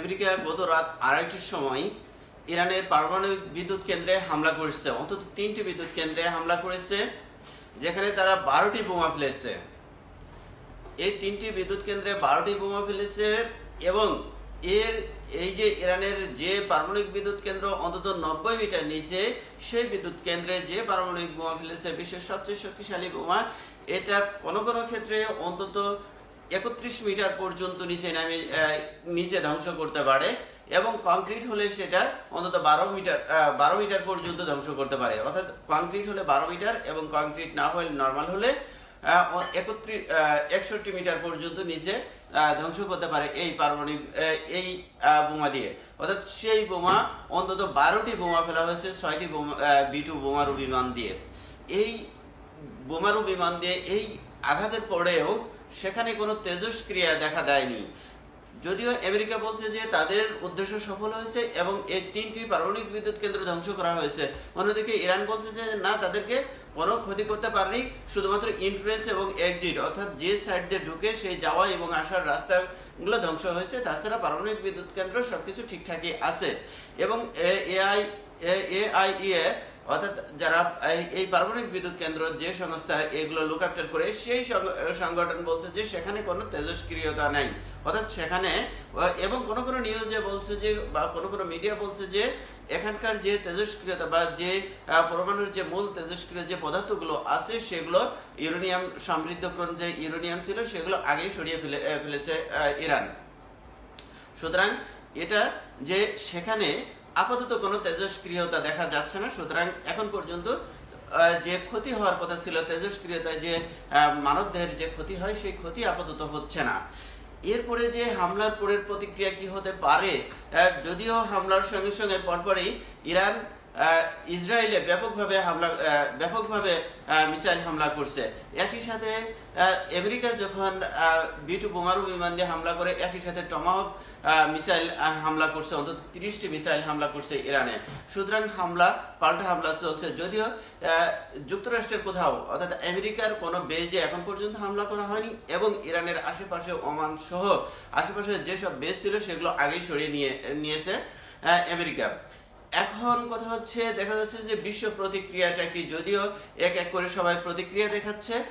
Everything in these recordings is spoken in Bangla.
আমেরিকা গত রাত আড়াইটির সময় ইরানের পারমাণবিক বিদ্যুৎ কেন্দ্রে হামলা করেছে। অন্তত তিনটি বিদ্যুৎ কেন্দ্রে হামলা করেছে, যেখানে তারা বারোটি বোমা ফেলেছে। এই তিনটি বিদ্যুৎ কেন্দ্রে বারোটি বোমা ফেলেছে এবং এর, এই যে ইরানের যে পারমাণবিক বিদ্যুৎ কেন্দ্র অন্তত নব্বই মিটার নিচে, সেই বিদ্যুৎ কেন্দ্রে যে পারমাণবিক বোমা ফেলেছে, বিশ্বের সবচেয়ে শক্তিশালী বোমা, এটা কোনো কোনো ক্ষেত্রে অন্তত একত্রিশ মিটার পর্যন্ত নিচে নামে নিচে ধ্বংস করতে পারে এবং কংক্রিট হলে সেটা অন্তত বারো মিটার বারো মিটার পর্যন্ত ধ্বংস করতে পারে। অর্থাৎ কংক্রিট হলে বারো মিটার এবং কংক্রিট না হলে নর্মাল হলে একত্রিশ একষট্টি মিটার পর্যন্ত নিচে ধ্বংস করতে পারে এই পারমাণবিক এই বোমা দিয়ে। অর্থাৎ সেই বোমা, অন্তত বারোটি বোমা ফেলা হয়েছে, ছয়টি বোমা বি টু বোমারু বিমান দিয়ে। এই বোমারু বিমান দিয়ে এই আঘাতের পরেও সেখানে কোনো তেজস্ক্রিয়া দেখা দেয়নি। যদিও আমেরিকা বলছে যে তাদের উদ্দেশ্য সফল হয়েছে এবং এই তিনটি পারমাণবিক বিদ্যুৎ কেন্দ্র ধ্বংস করা হয়েছে। অন্যদিকে ইরান বলছে যে না, তাদেরকে কোনো ক্ষতি করতে পারেনি, শুধুমাত্র ইনফ্লুয়েন্স এবং এক্সিট, অর্থাৎ যে সাইড দিয়ে ঢুকে সেই যাওয়া এবং আসার রাস্তাগুলো ধ্বংস হয়েছে, তাছাড়া পারমাণবিক বিদ্যুৎ কেন্দ্র সবকিছু ঠিকঠাকই আছে। এবং এআই এআইইএ অর্থাৎ যারা এই- পারমাণবিক বিদ্যুৎ কেন্দ্র যে সংস্থা এগুলো লুক করে, সেই সংগঠন বলছে যে সেখানে কোনো তেজস্ক্রিয়তা নাই। অর্থাৎ সেখানে এবং কোন নিউজে বলছে যে, বা কোন কোন মিডিয়া বলছে যে, এখানকার যে তেজস্ক্রিয়তা বা যে পরমাণুর যে মূল তেজস্ক্রিয় যে পদার্থগুলো আছে, সেগুলো ইউরেনিয়াম সমৃদ্ধকরণ যে ইউরেনিয়াম ছিল, সেগুলো আগেই সরিয়ে ফেলে ফেলেছে ইরান। সুতরাং এটা যে সেখানে আপাতত কোনো তেজস্ক্রিয়তা দেখা যাচ্ছে না। সুতরাং এখন পর্যন্ত যে ক্ষতি হওয়ার কথা ছিল, তেজস্ক্রিয়তায় যে মানবদেহের যে ক্ষতি হয়, সেই ক্ষতি আপাতত হচ্ছে না। এরপরে যে হামলার পরের প্রতিক্রিয়া কি হতে পারে যদিও হামলার সঙ্গে সঙ্গে পরপরই ইরান ইসরায়েলে ব্যাপকভাবে হামলা ব্যাপকভাবে মিসাইল হামলা করছে। একই সাথে আমেরিকা যখন বি টু বোমারু বিমান দিয়ে হামলা করে, একই সাথে টমাহক মিসাইল হামলা করছে, অন্তত তিরিশটি মিসাইল হামলা করছে ইরানে। সুতরাং হামলা, পাল্টা হামলা চলছে। যদিও যুক্তরাষ্ট্রের কোথাও, অর্থাৎ আমেরিকার কোনো বেজে এখন পর্যন্ত হামলা করা হয়নি, এবং ইরানের আশেপাশে ওমান সহ, আশেপাশে যেসব বেস ছিল, সেগুলো আগেই সরিয়ে নিয়ে, নিয়েছে আমেরিকা। এখন কথা হচ্ছে, দেখা যাচ্ছে যে বিশ্ব প্রতিক্রিয়াটা কি? যদিও এক এক করে সবাই প্রতিক্রিয়া দেখাচ্ছে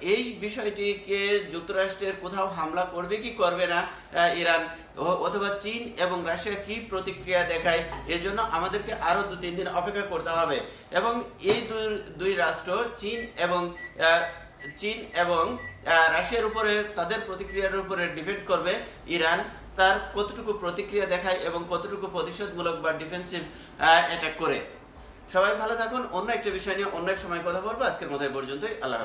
এই বিষয়টিকে যুক্তরাষ্ট্রের কোথাও হামলা করবে কি করবে না ইরান অথবা চীন এবং রাশিয়া কি প্রতিক্রিয়া দেখায় এর জন্য আমাদেরকে আরও দু তিন দিন অপেক্ষা করতে হবে। এবং এই দুই- রাষ্ট্র, চীন এবং চীন এবং রাশিয়ার উপরে তাদের প্রতিক্রিয়ার উপরে ডিপেন্ড করবে ইরান। তার কতটুকু প্রতিক্রিয়া দেখায় এবং কতটুকু প্রতিশোধমূলক বা ডিফেন্সিভ অ্যাটাক করে। সবাই ভালো থাকুন। অন্য একটা বিষয় নিয়ে অন্য এক সময় কথা বলব। আজকের মতো পর্যন্তই। আল্লাহ।